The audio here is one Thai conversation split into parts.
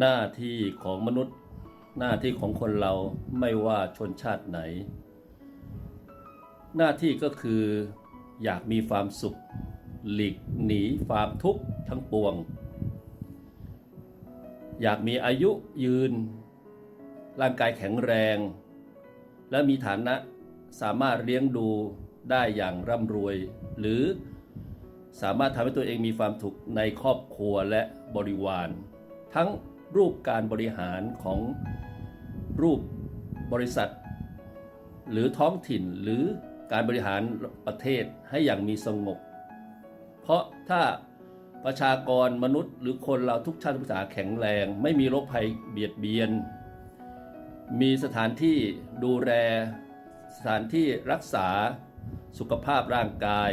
หน้าที่ของมนุษย์ หน้าที่ของคนเราไม่ว่าชนชาติไหน หน้าที่ก็คืออยากมีความสุข หลีกหนีความทุกข์ทั้งปวง อยากมีอายุยืน ร่างกายแข็งแรง และมีฐานะสามารถเลี้ยงดูได้อย่างร่ำรวย หรือสามารถทำให้ตัวเองมีความถูกในครอบครัวและบริวาร ทั้ง รูปการบริหารของรูปบริษัท หรือท้องถิ่นหรือการบริหารประเทศให้อย่างมีสงบ เพราะถ้าประชากรมนุษย์หรือคนเราทุกชาติภาษาแข็งแรง ไม่มีโรคภัยเบียดเบียน มีสถานที่ดูแลสถานที่รักษาสุขภาพร่างกาย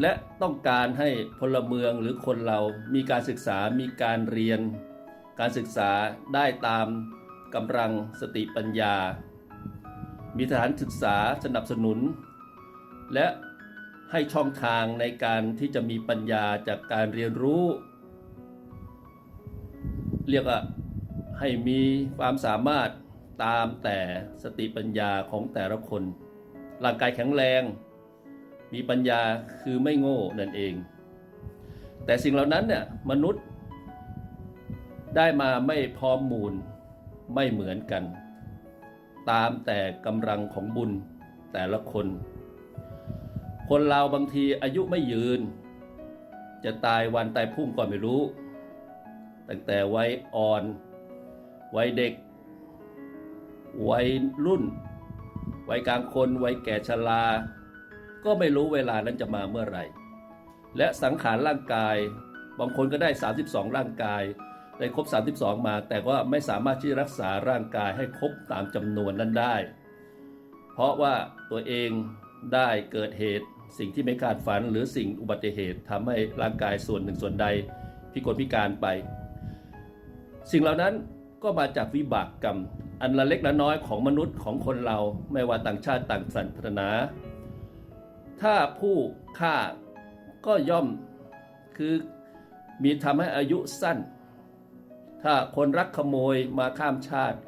และต้องการให้พลเมืองหรือคนเรามีการศึกษามีการเรียน การศึกษาได้ตามกำลังสติปัญญา มีสถานศึกษาสนับสนุน และให้ช่องทางในการที่จะมีปัญญาจากการเรียนรู้ เรียกว่าให้มีความสามารถตามแต่สติปัญญาของแต่ละคน ร่างกายแข็งแรง มีปัญญาคือไม่โง่นั่นเอง แต่สิ่งเหล่านั้นเนี่ยมนุษย์ได้มาไม่พร้อมมูลไม่เหมือนกัน ตามแต่กำลังของบุญแต่ละคน คนเราบางทีอายุไม่ยืน จะตายวันตายพุ่งก็ไม่รู้ ตั้งแต่วัยอ่อน วัยเด็ก วัยรุ่น วัยกลางคน วัยแก่ชรา ก็ไม่รู้เวลานั้นจะมาเมื่อไหร่ และสังขารร่างกาย บางคนก็ได้ 32 ร่างกาย ได้ครบ 32 มา แต่ว่าไม่สามารถที่รักษาร่างกายให้ครบตามจำนวนนั้นได้ เพราะว่าตัวเองได้เกิดเหตุสิ่งที่ไม่คาดฝันหรือสิ่งอุบัติเหตุทำให้ร่างกายส่วนหนึ่งส่วนใดพิกลพิการไป สิ่งเหล่านั้นก็มาจากวิบากกรรม อันละเล็กละน้อยของมนุษย์ของคนเราไม่ว่าต่างชาติต่างศาสนา ถ้าผู้ฆ่าก็ย่อมคือมีทำให้อายุสั้น ถ้าคนรักขโมยมาข้ามชาติ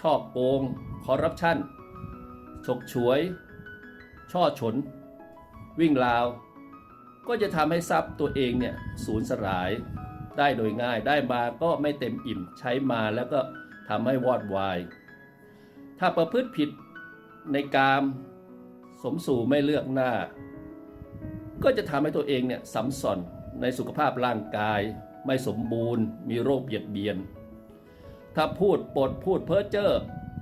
ชอบโกงคอร์รัปชันฉกฉวย ช่อฉน วิ่งราว ก็จะทำให้ทรัพย์ตัวเองเนี่ยสูญสลายได้โดยง่ายได้มาก็ไม่เต็มอิ่มใช้มาแล้วก็ทำให้วอดวาย ถ้าประพฤติผิดในกาม สมสู่ไม่เลือกหน้า ก็จะทำให้ตัวเองเนี่ยสัมสอนในสุขภาพร่างกาย ไม่สมบูรณ์ มีโรคเบียดเบียน ถ้าพูดปดพูดเพ้อเจ้อ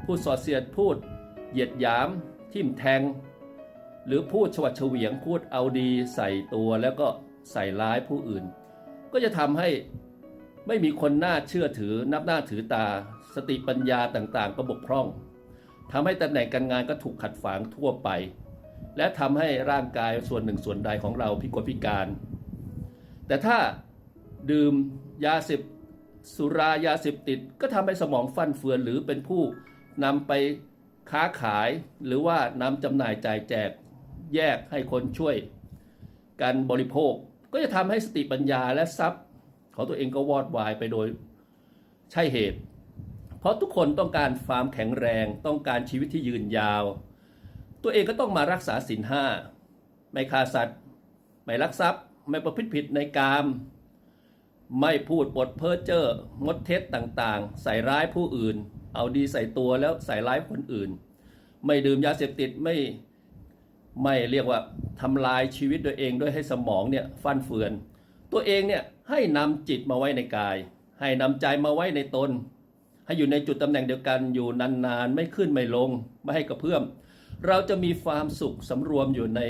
พูดสอดเสียดพูด เหยียดหยาม ทิ่มแทง หรือพูดฉวัดเฉวียงพูดเอาดีใส่ตัวแล้วก็ใส่ร้ายผู้อื่น ก็จะทำให้ไม่มีคนน่าเชื่อถือนับหน้าถือตา สติปัญญาต่างๆ ก็บกพร่องทำให้ตำแหน่งการงานก็ถูกขัดฝางทั่วไป และทำให้ร่างกายส่วนหนึ่งส่วนใดของเราพิกลพิการ แต่ถ้าดื่มยาเสพสุรายาเสพติดก็ทำให้สมองฟั่นเฟือนหรือเป็นผู้นำไปค้าขายหรือว่านำจำหน่ายจ่ายแจกแยกให้คนช่วยการบริโภคก็จะทำให้สติปัญญาและทรัพย์ของตัวเองก็วอดวายไปโดยใช่เหตุ เพราะทุกคนต้องการความแข็งแรงต้องการชีวิตที่ยืนยาว ตัวเองก็ต้องมารักษาศีลห้าไม่ฆ่าสัตว์ ไม่ลักทรัพย์ ไม่ประพฤติผิดในกาม ไม่พูดปดเพ้อเจ้อมดเท็จต่างๆ ใส่ร้ายผู้อื่น เอาดีใส่ตัวแล้วใส่ร้ายคนอื่น ไม่ดื่มยาเสพติดไม่ไม่เรียกว่าทำลายชีวิตตัวเองด้วยให้สมองเนี่ยฟั่นเฟือน ตัวเองเนี่ยให้นำจิตมาไว้ในกาย ให้นำใจมาไว้ในตน ให้อยู่ในจุดตำแหน่งเดียวกันอยู่นานๆ ไม่ขึ้นไม่ลง ไม่ให้กระเพื่อม เราจะมีความสุขสำรวมอยู่ใน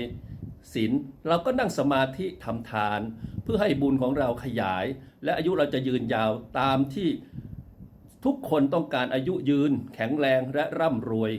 ศีลเราก็นั่งสมาธิทำทาน เพื่อให้บุญของเราขยาย และอายุเราจะยืนยาวตามที่ทุกคนต้องการอายุยืน แข็งแรงและร่ำรวย